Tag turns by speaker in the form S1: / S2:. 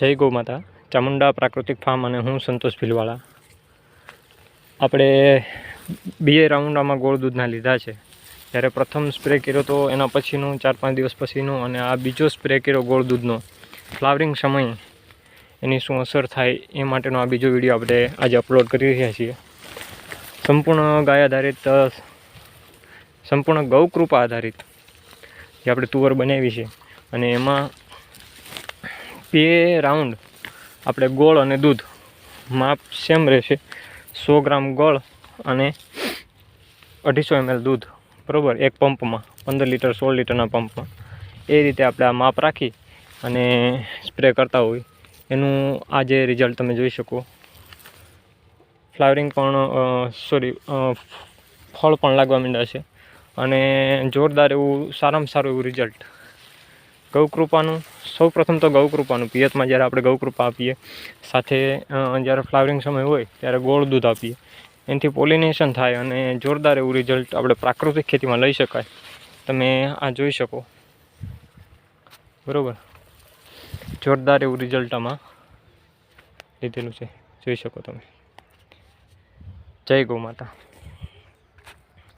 S1: જય ગૌ માતા ચામુંડા પ્રાકૃતિક ફાર્મ અને હું સંતોષ ભીલવાળા. આપણે બીએ રાઉન્ડામાં ગોળ દૂધના લીધા છે. જ્યારે પ્રથમ સ્પ્રે કર્યો તો એના પછીનું, ચાર પાંચ દિવસ પછીનું અને આ બીજો સ્પ્રે કર્યો ગોળ દૂધનો. ફ્લાવરિંગ સમય એની શું અસર થાય એ માટેનો આ બીજો વીડિયો આપણે આજે અપલોડ કરી રહ્યા છીએ. સંપૂર્ણ ગાય આધારિત, સંપૂર્ણ ગૌકૃપા આધારિત જે આપણે તુવર બનાવી છે. અને એમાં બે રાઉન્ડ આપણે ગોળ અને દૂધ માપ સેમ રહેશે. સો ગ્રામ ગોળ અને અઢીસો એમએલ દૂધ, બરાબર? એક પંપમાં પંદર લીટર સોળ લીટરના પંપમાં એ રીતે આપણે આ માપ રાખી અને સ્પ્રે કરતા હોય એનું આ જે રિઝલ્ટ તમે જોઈ શકો. ફ્લાવરિંગ પણ સોરી ફળ પણ લાગવા માંડ્યા છે. અને જોરદાર એવું, સારામાં સારું એવું રિઝલ્ટ ગૌકૃપાનું સૌ પ્રથમ તો ગૌકૃપાનું, પિયતમાં જ્યારે આપણે ગૌકૃપા આપીએ, સાથે જ્યારે ફ્લાવરિંગ સમય હોય, ત્યારે ગોળ દૂધ આપીએ. એનાથી પોલિનેશન થાય અને જોરદાર એવું રિઝલ્ટ આપણે પ્રાકૃતિક ખેતીમાં લઈ શકાય. તમે આ જોઈ શકો. બરાબર? જોરદાર એવું રિઝલ્ટ આમાં લીધેલું છે. જોઈ શકો તમે. જય ગૌ માતા.